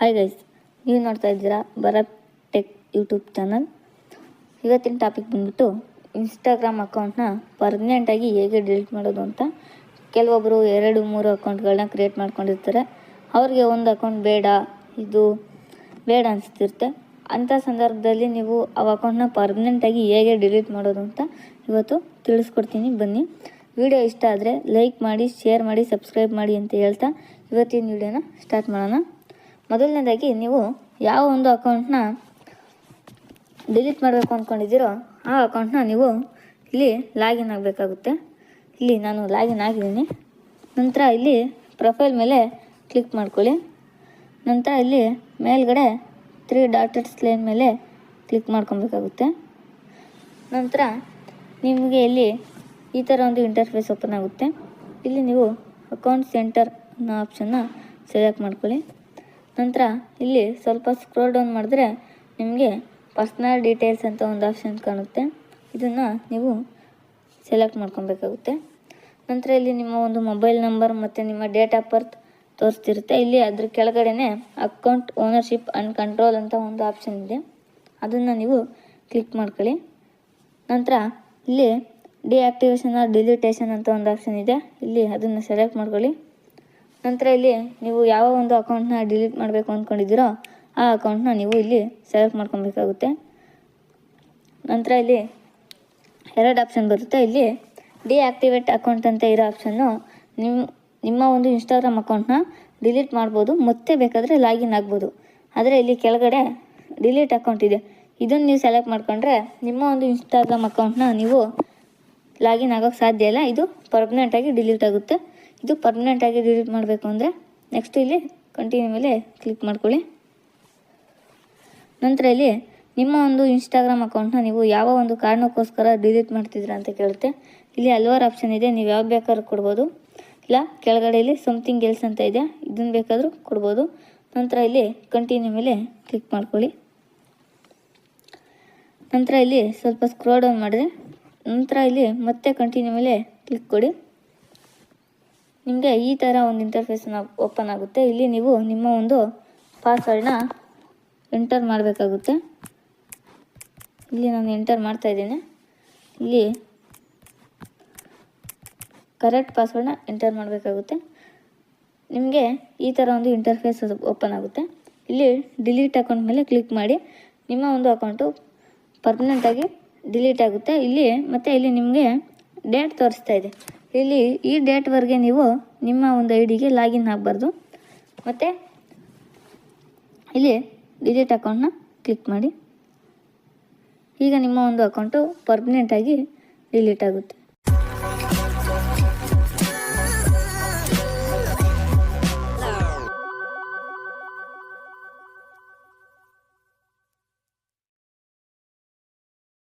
Hi guys ನೀವು ನೋಡ್ತಾ ಇದ್ದೀರಾ ಭರತ್ ಟೆಕ್ ಯೂಟ್ಯೂಬ್ ಚಾನಲ್ ಇವತ್ತಿನ ಟಾಪಿಕ್ ಬಂದ್ಬಿಟ್ಟು ಇನ್ಸ್ಟಾಗ್ರಾಮ್ ಅಕೌಂಟ್ನ ಪರ್ಮನೆಂಟಾಗಿ ಹೇಗೆ ಡಿಲೀಟ್ ಮಾಡೋದು ಅಂತ ಕೆಲವೊಬ್ಬರು ಎರಡು, ಮೂರು ಅಕೌಂಟ್ಗಳನ್ನ ಕ್ರಿಯೇಟ್ ಮಾಡ್ಕೊಂಡಿರ್ತಾರೆ. ಅವ್ರಿಗೆ ಒಂದು ಅಕೌಂಟ್ ಬೇಡ, ಇದು ಬೇಡ ಅನಿಸ್ತಿರುತ್ತೆ. ಅಂಥ ಸಂದರ್ಭದಲ್ಲಿ ನೀವು ಆ ಅಕೌಂಟ್ನ ಪರ್ಮನೆಂಟಾಗಿ ಹೇಗೆ ಡಿಲೀಟ್ ಮಾಡೋದು ಅಂತ ಇವತ್ತು ತಿಳಿಸ್ಕೊಡ್ತೀನಿ, ಬನ್ನಿ. ವಿಡಿಯೋ ಇಷ್ಟ ಆದರೆ ಲೈಕ್ ಮಾಡಿ ಶೇರ್ ಮಾಡಿ ಸಬ್ಸ್ಕ್ರೈಬ್ ಮಾಡಿ ಅಂತ ಹೇಳ್ತಾ ಇವತ್ತಿನ ವಿಡಿಯೋನ ಸ್ಟಾರ್ಟ್ ಮಾಡೋಣ. ಮೊದಲನೇದಾಗಿ ನೀವು ಯಾವ ಒಂದು ಅಕೌಂಟ್ನ ಡಿಲೀಟ್ ಮಾಡಬೇಕು ಅಂದ್ಕೊಂಡಿದ್ದೀರೋ ಆ ಅಕೌಂಟ್ನ ನೀವು ಇಲ್ಲಿ ಲಾಗಿನ್ ಆಗಬೇಕಾಗುತ್ತೆ. ಇಲ್ಲಿ ನಾನು ಲಾಗಿನ್ ಆಗಿದ್ದೀನಿ. ನಂತರ ಇಲ್ಲಿ ಪ್ರೊಫೈಲ್ ಮೇಲೆ ಕ್ಲಿಕ್ ಮಾಡ್ಕೊಳ್ಳಿ. ನಂತರ ಇಲ್ಲಿ ಮೇಲ್ಗಡೆ ತ್ರೀ ಡಾಟೆಡ್ಸ್ ಲೈನ್ ಮೇಲೆ ಕ್ಲಿಕ್ ಮಾಡ್ಕೊಬೇಕಾಗುತ್ತೆ. ನಂತರ ನಿಮಗೆ ಇಲ್ಲಿ ಈ ಥರ ಒಂದು ಇಂಟರ್ಫೇಸ್ ಓಪನ್ ಆಗುತ್ತೆ. ಇಲ್ಲಿ ನೀವು ಅಕೌಂಟ್ ಸೆಂಟರ್ ಅನ್ನೋ ಆಪ್ಷನ್ನ ಸೆಲೆಕ್ಟ್ ಮಾಡ್ಕೊಳ್ಳಿ. ನಂತರ ಇಲ್ಲಿ ಸ್ವಲ್ಪ ಸ್ಕ್ರೋಲ್ ಡೌನ್ ಮಾಡಿದ್ರೆ ನಿಮಗೆ ಪರ್ಸ್ನಲ್ ಡೀಟೇಲ್ಸ್ ಅಂತ ಒಂದು ಆಪ್ಷನ್ ಕಾಣುತ್ತೆ. ಇದನ್ನು ನೀವು ಸೆಲೆಕ್ಟ್ ಮಾಡ್ಕೊಬೇಕಾಗುತ್ತೆ. ನಂತರ ಇಲ್ಲಿ ನಿಮ್ಮ ಒಂದು ಮೊಬೈಲ್ ನಂಬರ್ ಮತ್ತು ನಿಮ್ಮ ಡೇಟ್ ಆಫ್ ಬರ್ತ್ ತೋರಿಸ್ತಿರುತ್ತೆ. ಇಲ್ಲಿ ಅದ್ರ ಕೆಳಗಡೆ ಅಕೌಂಟ್ ಓನರ್ಶಿಪ್ ಆ್ಯಂಡ್ ಕಂಟ್ರೋಲ್ ಅಂತ ಒಂದು ಆಪ್ಷನ್ ಇದೆ. ಅದನ್ನು ನೀವು ಕ್ಲಿಕ್ ಮಾಡ್ಕೊಳ್ಳಿ. ನಂತರ ಇಲ್ಲಿ ಡಿಆಕ್ಟಿವೇಶನ್ ಆರ್ ಡಿಲಿಟೇಷನ್ ಅಂತ ಒಂದು ಆಪ್ಷನ್ ಇದೆ. ಇಲ್ಲಿ ಅದನ್ನು ಸೆಲೆಕ್ಟ್ ಮಾಡ್ಕೊಳ್ಳಿ. ನಂತರ ಇಲ್ಲಿ ನೀವು ಯಾವ ಒಂದು ಅಕೌಂಟ್ನ ಡಿಲೀಟ್ ಮಾಡಬೇಕು ಅಂದ್ಕೊಂಡಿದ್ದೀರೋ ಆ ಅಕೌಂಟ್ನ ನೀವು ಇಲ್ಲಿ ಸೆಲೆಕ್ಟ್ ಮಾಡ್ಕೊಬೇಕಾಗುತ್ತೆ. ನಂತರ ಇಲ್ಲಿ ಎರಡು ಆಪ್ಷನ್ ಬರುತ್ತೆ. ಇಲ್ಲಿ ಡಿಆಕ್ಟಿವೇಟ್ ಅಕೌಂಟ್ ಅಂತ ಇರೋ ಆಪ್ಷನ್ನು ನಿಮ್ಮ ನಿಮ್ಮ ಒಂದು ಇನ್ಸ್ಟಾಗ್ರಾಮ್ ಅಕೌಂಟ್ನ ಡಿಲೀಟ್ ಮಾಡ್ಬೋದು, ಮತ್ತೆ ಬೇಕಾದರೆ ಲಾಗಿನ್ ಆಗ್ಬೋದು. ಆದರೆ ಇಲ್ಲಿ ಕೆಳಗಡೆ ಡಿಲೀಟ್ ಅಕೌಂಟ್ ಇದೆ. ಇದನ್ನು ನೀವು ಸೆಲೆಕ್ಟ್ ಮಾಡ್ಕೊಂಡ್ರೆ ನಿಮ್ಮ ಒಂದು ಇನ್ಸ್ಟಾಗ್ರಾಮ್ ಅಕೌಂಟ್ನ ನೀವು ಲಾಗಿನ್ ಆಗೋಕ್ಕೆ ಸಾಧ್ಯ ಇಲ್ಲ. ಇದು ಪರ್ಮನೆಂಟಾಗಿ ಡಿಲೀಟ್ ಆಗುತ್ತೆ. ಇದು ಪರ್ಮನೆಂಟಾಗಿ ಡಿಲೀಟ್ ಮಾಡಬೇಕು ಅಂದರೆ ನೆಕ್ಸ್ಟ್ ಇಲ್ಲಿ ಕಂಟಿನ್ಯೂ ಮೇಲೆ ಕ್ಲಿಕ್ ಮಾಡ್ಕೊಳ್ಳಿ. ನಂತರ ಇಲ್ಲಿ ನಿಮ್ಮ ಒಂದು ಇನ್ಸ್ಟಾಗ್ರಾಮ್ ಅಕೌಂಟ್ನ ನೀವು ಯಾವ ಒಂದು ಕಾರಣಕ್ಕೋಸ್ಕರ ಡಿಲೀಟ್ ಮಾಡ್ತಿದ್ದೀರಾ ಅಂತ ಕೇಳುತ್ತೆ. ಇಲ್ಲಿ ಹಲವಾರು ಆಪ್ಷನ್ ಇದೆ. ನೀವು ಯಾವ್ದು ಬೇಕಾದ್ರೂ ಕೊಡ್ಬೋದು. ಇಲ್ಲ, ಕೆಳಗಡೆ ಇಲ್ಲಿ ಸಮಥಿಂಗ್ ಎಲ್ಸ್ ಅಂತ ಇದೆ. ಇದನ್ನು ಬೇಕಾದರೂ ಕೊಡ್ಬೋದು. ನಂತರ ಇಲ್ಲಿ ಕಂಟಿನ್ಯೂ ಮೇಲೆ ಕ್ಲಿಕ್ ಮಾಡ್ಕೊಳ್ಳಿ. ನಂತರ ಇಲ್ಲಿ ಸ್ವಲ್ಪ ಸ್ಕ್ರೋಲ್ ಡೌನ್ ಮಾಡಿದೆ ನಂತರ ಇಲ್ಲಿ ಮತ್ತೆ ಕಂಟಿನ್ಯೂ ಮೇಲೆ ಕ್ಲಿಕ್ ಕೊಡಿ. ನಿಮಗೆ ಈ ಥರ ಒಂದು ಇಂಟರ್ಫೇಸ್ನ ಓಪನ್ ಆಗುತ್ತೆ. ಇಲ್ಲಿ ನೀವು ನಿಮ್ಮ ಒಂದು ಪಾಸ್ವರ್ಡ್ನ ಎಂಟರ್ ಮಾಡಬೇಕಾಗುತ್ತೆ. ಇಲ್ಲಿ ನಾನು ಎಂಟರ್ ಮಾಡ್ತಾ ಇಲ್ಲಿ ಕರೆಕ್ಟ್ ಪಾಸ್ವರ್ಡ್ನ ಎಂಟರ್ ಮಾಡಬೇಕಾಗುತ್ತೆ. ನಿಮಗೆ ಈ ಥರ ಒಂದು ಇಂಟರ್ಫೇಸ್ ಓಪನ್ ಆಗುತ್ತೆ. ಇಲ್ಲಿ ಡಿಲೀಟ್ ಅಕೌಂಟ್ ಮೇಲೆ ಕ್ಲಿಕ್ ಮಾಡಿ ನಿಮ್ಮ ಒಂದು ಅಕೌಂಟು ಪರ್ಮನೆಂಟಾಗಿ ಡಿಲೀಟ್ ಆಗುತ್ತೆ. ಇಲ್ಲಿ ಮತ್ತು ಇಲ್ಲಿ ನಿಮಗೆ ಡೇಟ್ ತೋರಿಸ್ತಾ ಇದೆ. ಇಲ್ಲಿ ಈ ಡೇಟ್ವರೆಗೆ ನೀವು ನಿಮ್ಮ ಒಂದು ಐ ಡಿಗೆ ಲಾಗಿನ್ ಆಗಬಾರ್ದು. ಮತ್ತು ಇಲ್ಲಿ ಡಿಲೀಟ್ ಅಕೌಂಟ್ನ ಕ್ಲಿಕ್ ಮಾಡಿ. ಈಗ ನಿಮ್ಮ ಒಂದು ಅಕೌಂಟು ಪರ್ಮನೆಂಟಾಗಿ ಡಿಲೀಟ್ ಆಗುತ್ತೆ.